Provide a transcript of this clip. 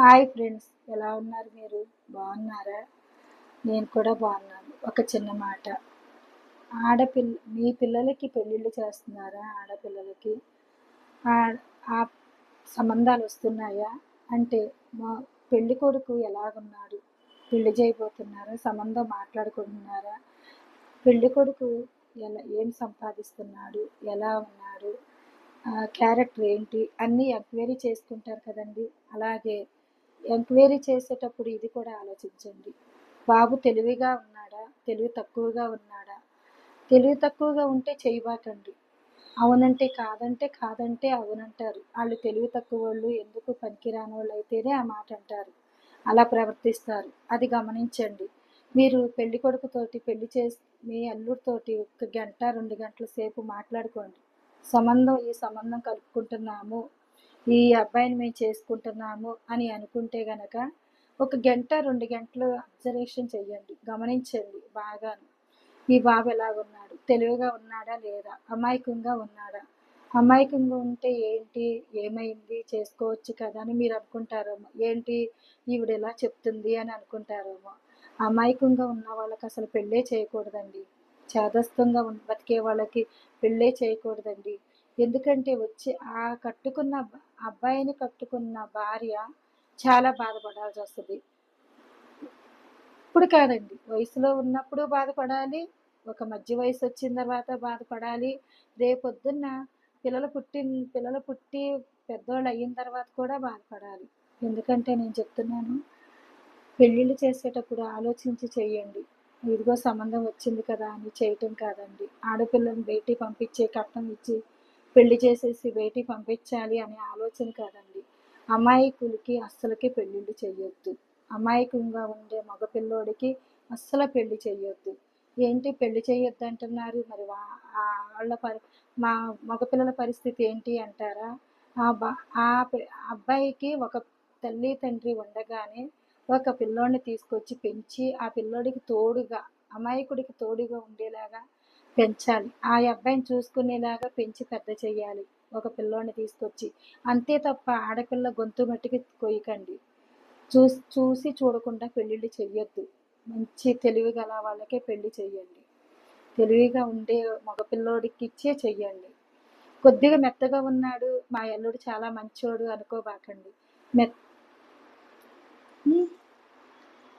Hi friends ఎలా ఉన్నారు మీరు? బాగున్నారా? నేను కూడా బాగున్నాను. ఒక చిన్న మాట. ఆడపిల్ల మీ పిల్లలకి పెళ్ళిళ్ళు చేస్తున్నారా? ఆడపిల్లలకి. ఆ- సంబంధాలు వస్తున్నాయా? అంటే మా పెళ్ళి కొడుకు ఎలాగున్నాడు? పెళ్ళి చేయబోతున్నారా? సంబంధం మాట్లాడుకుంటున్నారా? పెళ్ళి కొడుకు ఎలా ఏం సంపాదిస్తున్నాడు? ఎలా ఉన్నాడు? క్యారెక్టర్ ఏంటి? అన్నీ ఎంక్వైరీ చేసుకుంటారు కదండి. అలాగే ఎంక్వైరీ చేసేటప్పుడు ఇది కూడా ఆలోచించండి. బాబు తెలివిగా ఉన్నాడా? తెలివి తక్కువగా ఉన్నాడా? తెలివి తక్కువగా ఉంటే చేయబాకండి అవునంటే కాదంటే కాదంటే అవునంటారు. వాళ్ళు తెలివి తక్కువ వాళ్ళు ఎందుకు పనికిరాని వాళ్ళు అయితేనే ఆ మాట అంటారు. అలా ప్రవర్తిస్తారు. అది గమనించండి. మీరు పెళ్ళి కొడుకుతోటి పెళ్ళి చేసి మీ అల్లుడితోటి ఒక గంట రెండు గంటల సేపు మాట్లాడుకోండి. సంబంధం ఈ సంబంధం కలుపుకుంటున్నాము ఈ అబ్బాయిని మేము చేసుకుంటున్నాము అని అనుకుంటే గనక ఒక గంట రెండు గంటలు అబ్జర్వేషన్ చెయ్యండి గమనించండి బాగా ఈ బాబు ఎలాగున్నాడు? తెలివిగా ఉన్నాడా లేదా? అమాయకంగా ఉన్నాడా? అమాయకంగా ఉంటే ఏంటి? ఏమైంది? చేసుకోవచ్చు కదా అని మీరు అనుకుంటారేమో. ఏంటి? ఈవిడ ఎలా చెప్తుంది అని అనుకుంటారేమో. అమాయకంగా ఉన్న వాళ్ళకి అసలు పెళ్ళే చేయకూడదండి. చేదస్తంగా ఉన్న బతికే వాళ్ళకి పెళ్ళే చేయకూడదండి. ఎందుకంటే వచ్చి ఆ కట్టుకున్న అబ్బాయిని కట్టుకున్న భార్య చాలా బాధపడాల్సి వస్తుంది. ఇప్పుడు కాదండి. వయసులో ఉన్నప్పుడు బాధపడాలి ఒక మధ్య వయసు వచ్చిన తర్వాత బాధపడాలి. రేపొద్దున్న పిల్లలు పుట్టిన పిల్లలు పుట్టి పెద్దోళ్ళు అయిన తర్వాత కూడా బాధపడాలి. ఎందుకంటే నేను చెప్తున్నాను పెళ్ళిళ్ళు చేసేటప్పుడు ఆలోచించి చేయండి ఇదిగో సంబంధం వచ్చింది కదా అని చేయటం కాదండి. ఆడపిల్లని బయటికి పంపించే కట్నం ఇచ్చి పెళ్ళి చేసేసి బయటి పంపించాలి అనే ఆలోచన కాదండి. అమాయకులకి అస్సలకి పెళ్ళిళ్ళు చేయొద్దు అమాయకంగా ఉండే మగపిల్లోడికి అస్సలు పెళ్ళి చేయొద్దు ఏంటి పెళ్ళి చేయొద్దు అంటున్నారు మరి వా- వాళ్ళ పరి మా మగపిల్లల పరిస్థితి ఏంటి అంటారా? ఆ బా ఆ అబ్బాయికి ఒక తల్లి తండ్రి ఉండగానే ఒక పిల్లోడిని తీసుకొచ్చి పెంచి ఆ పిల్లోడికి తోడుగా అమాయకుడికి తోడుగా ఉండేలాగా పెంచాలి. ఆ అబ్బాయిని చూసుకునేలాగా పెంచి పెద్ద చేయాలి ఒక పిల్లోడిని తీసుకొచ్చి. అంతే తప్ప ఆడపిల్ల గొంతు మట్టికి కొయ్యకండి. చూసి చూసి చూడకుండా పెళ్ళిళ్ళు చెయ్యొద్దు. మంచి తెలివి గల వాళ్ళకే పెళ్ళి చెయ్యండి. తెలివిగా ఉండే మగపిల్లోడికి ఇచ్చే చెయ్యండి. కొద్దిగా మెత్తగా ఉన్నాడు. మా అల్లుడు చాలా మంచోడు అనుకోబాకండి. మెత్